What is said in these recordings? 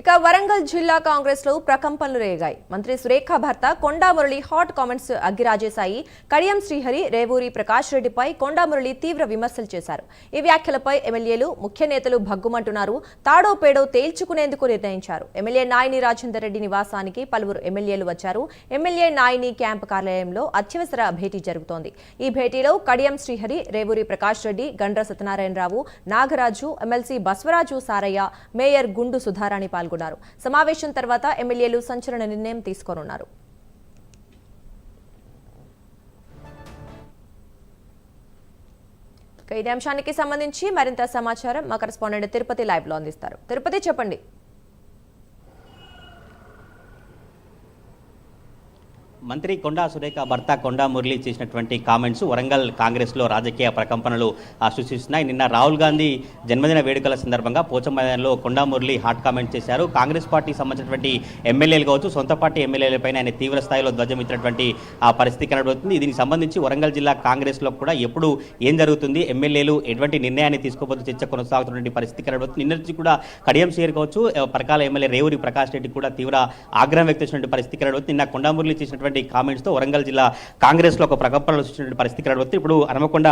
ఇక వరంగల్ జిల్లా కాంగ్రెస్లో ప్రకంపనలు రేగాయి. మంత్రి సురేఖ భర్త కొండా మురళి హాట్ కామెంట్స్ అగ్గిరాజేశాయి. కడియం శ్రీహరి రేవూరి ప్రకాష్ రెడ్డిపై కొండా మురళి తీవ్ర విమర్శలు చేశారు. ఈ వ్యాఖ్యలపై ఎమ్మెల్యేలు ముఖ్య నేతలు భగ్గుమంటున్నారు. తాడో పేడో తేల్చుకునేందుకు నిర్ణయించారు. ఎమ్మెల్యే నాయని రాజేందర్ రెడ్డి నివాసానికి పలువురు ఎమ్మెల్యేలు వచ్చారు. ఎమ్మెల్యే నాయని క్యాంప్ కార్యాలయంలో అత్యవసర భేటీ జరుగుతోంది. ఈ భేటీలో కడియం శ్రీహరి రేవూరి ప్రకాష్ రెడ్డి గండ్ర సత్యనారాయణరావు నాగరాజు ఎమ్మెల్సీ బస్వరాజు సారయ్య మేయర్ గుండు సుధారాణి పాల్గొన్నారు. సమావేశం తర్వాత ఎమ్మెల్యేలు సంచలన నిర్ణయం తీసుకోనున్నారు. ఇక ఇదే అంశానికి సంబంధించి మరింత సమాచారం మా కరెస్పాండెంట్ తిరుపతి లైవ్లో అందిస్తారు. తిరుపతి చెప్పండి. మంత్రి కొండా సురేఖ భర్త కొండా మురళి చేసినటువంటి కామెంట్స్ వరంగల్ కాంగ్రెస్లో రాజకీయ ప్రకంపనలు సృష్టిస్తున్నాయి. నిన్న రాహుల్ గాంధీ జన్మదిన వేడుకల సందర్భంగా పోచంమైదానంలో కొండా మురళి హాట్ కామెంట్ చేశారు. కాంగ్రెస్ పార్టీకి సంబంధించినటువంటి ఎమ్మెల్యేలు కావచ్చు సొంత పార్టీ ఎమ్మెల్యేలపైన ఆయన తీవ్ర స్థాయిలో ధ్వజమిచ్చినటువంటి ఆ పరిస్థితి కనబడుతుంది. దీనికి సంబంధించి వరంగల్ జిల్లా కాంగ్రెస్లో కూడా ఎప్పుడు ఏం జరుగుతుంది ఎమ్మెల్యేలు ఎటువంటి నిర్ణయాన్ని తీసుకోబోతు చర్చ కొనసాగుతున్నటువంటి పరిస్థితి కనబడుతుంది. నిన్న నుంచి కూడా కడియం షేర్ కావచ్చు పరకాల ఎమ్మెల్యే రేవూరి ప్రకాష్ రెడ్డి కూడా తీవ్ర ఆగ్రహం వ్యక్తం చేసినటువంటి పరిస్థితి కనబడుతుంది. నిన్న కొండా మురళి చేసినటువంటి కామెంట్స్తో వరంగల్ జిల్లా కాంగ్రెస్లో ఒక ప్రకంపనలు వచ్చినటువంటి పరిస్థితి కనబడుతుంది. ఇప్పుడు హనుమకొండ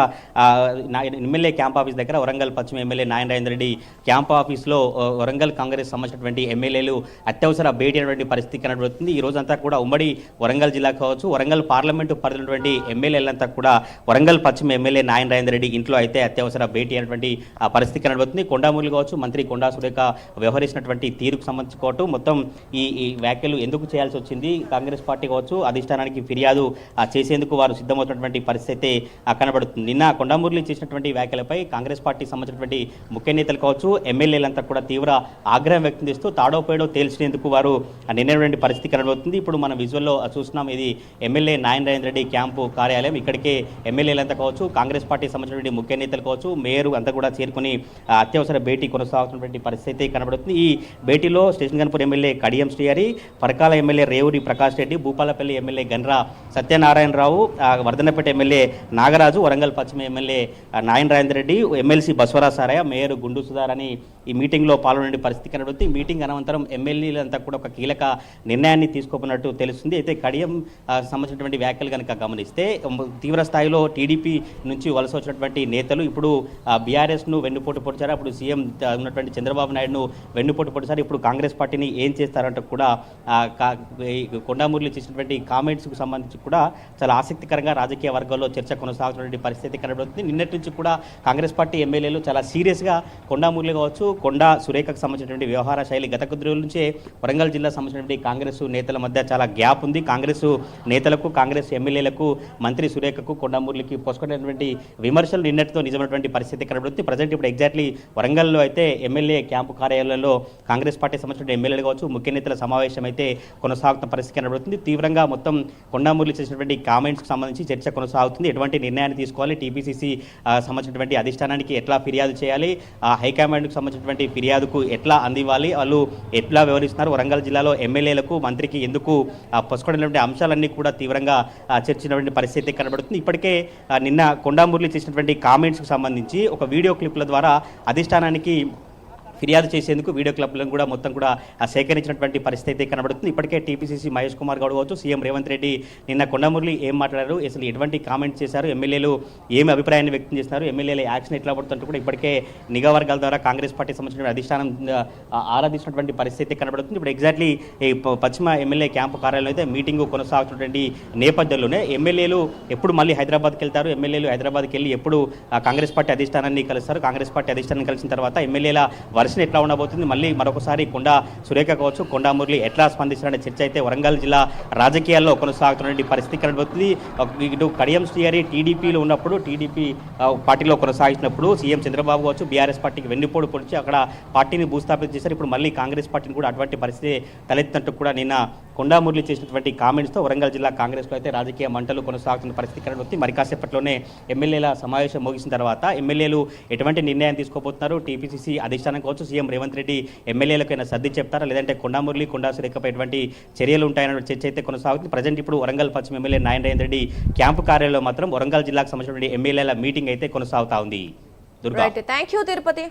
ఎమ్మెల్యే క్యాంప్ ఆఫీస్ దగ్గర వరంగల్ పశ్చిమ ఎమ్మెల్యే నారాయణ రెడ్డి క్యాంప్ ఆఫీస్లో వరంగల్ కాంగ్రెస్ సంబంధించినటువంటి ఎమ్మెల్యేలు అత్యవసర భేటీ అయినటువంటి పరిస్థితి కనబడుతుంది. ఈ రోజంతా కూడా ఉమ్మడి వరంగల్ జిల్లా కావచ్చు వరంగల్ పార్లమెంటు పరిధినటువంటి ఎమ్మెల్యేలంతా కూడా వరంగల్ పశ్చిమ ఎమ్మెల్యే నారాయణ రెడ్డి ఇంట్లో అయితే అత్యవసర భేటీ అయినటువంటి పరిస్థితి కనబడుతుంది. కొండామూలు కావచ్చు మంత్రి కొండా సురేఖ వ్యవహరించినటువంటి తీరుకు సంబంధించుకోవటం మొత్తం ఈ ఈ వ్యాఖ్యలు ఎందుకు చేయాల్సి వచ్చింది? కాంగ్రెస్ పార్టీ కావచ్చు అధిష్టానానికి ఫిర్యాదు చేసేందుకు వారు సిద్ధమవుతున్నటువంటి పరిస్థితి కనబడుతుంది. నిన్న కొండామూర్లి చేసినటువంటి వ్యాఖ్యలపై కాంగ్రెస్ పార్టీకి సంబంధించినటువంటి ముఖ్య నేతలు కావచ్చు ఎమ్మెల్యేలంతా కూడా తీవ్ర ఆగ్రహం వ్యక్తం చేస్తూ తాడో పేడో తేల్చినందుకు వారు నిన్నటువంటి పరిస్థితి కనబడుతుంది. ఇప్పుడు మనం విజువల్లో చూస్తున్నాం ఇది ఎమ్మెల్యే నారాయణ రెడ్డి క్యాంపు కార్యాలయం. ఇక్కడికే ఎమ్మెల్యేలంతా కావచ్చు కాంగ్రెస్ పార్టీకి సంబంధించినటువంటి ముఖ్య నేతలు కావచ్చు మేయర్ అంతా కూడా చేరుకుని అత్యవసర భేటీ కొనసాగుతున్నటువంటి పరిస్థితి కనబడుతుంది. ఈ భేటీలో station Ghanpur MLA Kadiyam Srihari Parakala MLA Revuri Prakash Reddy Bhupalpally MLA Gandra Satyanarayana Rao Wardhannapet MLA Nagaraju Warangal పశ్చిమ ఎమ్మెల్యే ఆ, నాయన రెడ్డి ఎమ్మెల్సీ బస్వరాజ్ సారయ్య మేయర్ గుండు సుధార్ అని ఈ మీటింగ్లో పాల్గొనే పరిస్థితి కనబడుతుంది. ఈ మీటింగ్ అనంతరం ఎమ్మెల్యేలంతా కూడా ఒక కీలక నిర్ణయాన్ని తీసుకోకున్నట్టు తెలుస్తుంది. అయితే కడియం సంబంధించినటువంటి వ్యాఖ్యలు కనుక గమనిస్తే తీవ్ర స్థాయిలో టీడీపీ నుంచి వలస వచ్చినటువంటి నేతలు ఇప్పుడు బీఆర్ఎస్ను వెన్నుపోటు పొడిచారు. అప్పుడు సీఎం ఉన్నటువంటి చంద్రబాబు నాయుడును వెన్నుపోటు పొడిచారు. ఇప్పుడు కాంగ్రెస్ పార్టీని ఏం చేస్తారంటే కూడా కొండామూరిలో చేసినటువంటి కామెంట్స్కు సంబంధించి కూడా చాలా ఆసక్తికరంగా రాజకీయ వర్గాల్లో చర్చ కొనసాగుతున్నటువంటి పరిస్థితి కనబడుతుంది. నిన్నటి నుంచి కూడా కాంగ్రెస్ పార్టీ ఎమ్మెల్యేలు చాలా సీరియస్గా కొండామూర్లు కావచ్చు కొండా సురేఖకు సంబంధించినటువంటి వ్యవహార శైలి గత కొద్ది రోజుల నుంచే వరంగల్ జిల్లా సంబంధించినటువంటి కాంగ్రెస్ నేతల మధ్య చాలా గ్యాప్ ఉంది. కాంగ్రెస్ నేతలకు కాంగ్రెస్ ఎమ్మెల్యేలకు మంత్రి సురేఖకు కొండామూర్లికి పోసుకునేటువంటి విమర్శలు నిన్నటితో నిజమైనటువంటి పరిస్థితి కనబడుతుంది. ప్రజెంట్ ఇప్పుడు ఎగ్జాక్ట్లీ వరంగల్లో అయితే ఎమ్మెల్యే క్యాంపు కార్యాలయంలో కాంగ్రెస్ పార్టీ సంబంధించిన ఎమ్మెల్యేలు కావచ్చు ముఖ్య నేతల సమావేశం అయితే కొనసాగుతున్న పరిస్థితి కనబడుతుంది. తీవ్రంగా మొత్తం కొండామూర్లి చేసినటువంటి కామెంట్స్కి సంబంధించి చర్చ కొనసాగుతుంది. ఎటువంటి నిర్ణయాన్ని తీసుకోవాలి? టీపీసీసీ సంబంధించినటువంటి అధిష్టానానికి ఎట్లా ఫిర్యాదు చేయాలి? హైకమాండ్కి సంబంధించినటువంటి ఫిర్యాదుకు ఎట్లా అందివ్వాలి? వాళ్ళు ఎట్లా వ్యవహరిస్తున్నారు? వరంగల్ జిల్లాలో ఎమ్మెల్యేలకు మంత్రికి ఎందుకు పసుకోవడం అంశాలన్నీ కూడా తీవ్రంగా ఆ, చర్చించినటువంటి పరిస్థితి కనబడుతుంది. ఇప్పటికే నిన్న కొండామూర్లి చేసినటువంటి కామెంట్స్కి సంబంధించి ఒక వీడియో క్లిప్ల ద్వారా అధిష్టానానికి ఫిర్యాదు చేసేందుకు వీడియో క్లబ్లను కూడా మొత్తం కూడా సేకరించినటువంటి పరిస్థితి అయితే కనబడుతుంది. ఇప్పటికే టీపీసీసీ మహేష్ కుమార్ గౌడ్ కావచ్చు సీఎం రేవంత్ రెడ్డి నిన్న కొండమురళి ఏం మాట్లాడారు అసలు ఎటువంటి కామెంట్స్ చేశారు ఎమ్మెల్యేలు ఏమి అభిప్రాయాన్ని వ్యక్తం చేస్తున్నారు ఎమ్మెల్యేల యాక్షన్ ఎట్లా పడుతుంటే కూడా ఇప్పటికే నిఘా వర్గాల ద్వారా కాంగ్రెస్ పార్టీ సంబంధించిన అధిష్టానం ఆరాధించినటువంటి పరిస్థితి కనబడుతుంది. ఇప్పుడు ఎగ్జాక్ట్లీ ఈ పశ్చిమ ఎమ్మెల్యే క్యాంపు కార్యాలయం అయితే మీటింగ్ కొనసాగుతున్నటువంటి నేపథ్యంలోనే ఎమ్మెల్యేలు ఎప్పుడు మళ్ళీ హైదరాబాద్కి వెళ్తారు ఎమ్మెల్యేలు హైదరాబాద్కి వెళ్ళి ఎప్పుడు కాంగ్రెస్ పార్టీ అధిష్టానాన్ని కలుస్తారు. కాంగ్రెస్ పార్టీ అధిష్టానాన్ని కలిసిన తర్వాత ఎమ్మెల్యేల పరిస్థితి ఎట్లా ఉండబోతుంది? మళ్ళీ మరొకసారి కొండా సురేఖ కావచ్చు కొండా మురళి ఎట్లా స్పందించారనే చర్చ అయితే వరంగల్ జిల్లా రాజకీయాల్లో కొనసాగుతున్న పరిస్థితి కనబడుతుంది. ఇటు కడియం శ్రీహరి టీడీపీలో ఉన్నప్పుడు టీడీపీ పార్టీలో కొనసాగించినప్పుడు సీఎం చంద్రబాబు కావచ్చు బీఆర్ఎస్ పార్టీకి వెన్నుపోడు పొడిచి అక్కడ పార్టీని భూస్థాపితం చేశారు. ఇప్పుడు మళ్ళీ కాంగ్రెస్ పార్టీని కూడా అటువంటి పరిస్థితి తలెత్తినట్టు కూడా నిన్న కొండా మురళి చేసినటువంటి కామెంట్స్తో వరంగల్ జిల్లా కాంగ్రెస్లో అయితే రాజకీయ మంటలు కొనసాగుతున్న పరిస్థితి కనబడుతుంది. మరి కాసేపట్లోనే ఎమ్మెల్యేల సమావేశం ముగిసిన తర్వాత ఎమ్మెల్యేలు ఎటువంటి నిర్ణయం తీసుకోబోతున్నారు? టీపీసీసీ అధిష్టానం కావచ్చు సీఎం రేవంత్ రెడ్డి ఎమ్మెల్యేలకైనా సర్ది చెప్తారా? లేదంటే కొండామురళి కొండా సురేఖపై ఎటువంటి చర్యలు ఉంటాయన్న చర్చ అయితే కొనసాగుతుంది. ప్రజెంట్ ఇప్పుడు వరంగల్ పశ్చిమ ఎమ్మెల్యే నారాయణ రెడ్డి క్యాంపు కార్యాలయంలో మాత్రం వరంగల్ జిల్లాకు సంబంధించిన ఎమ్మెల్యేల మీటింగ్ అయితే కొనసాగుతా ఉంది. దుర్గా. Thank you Tirupati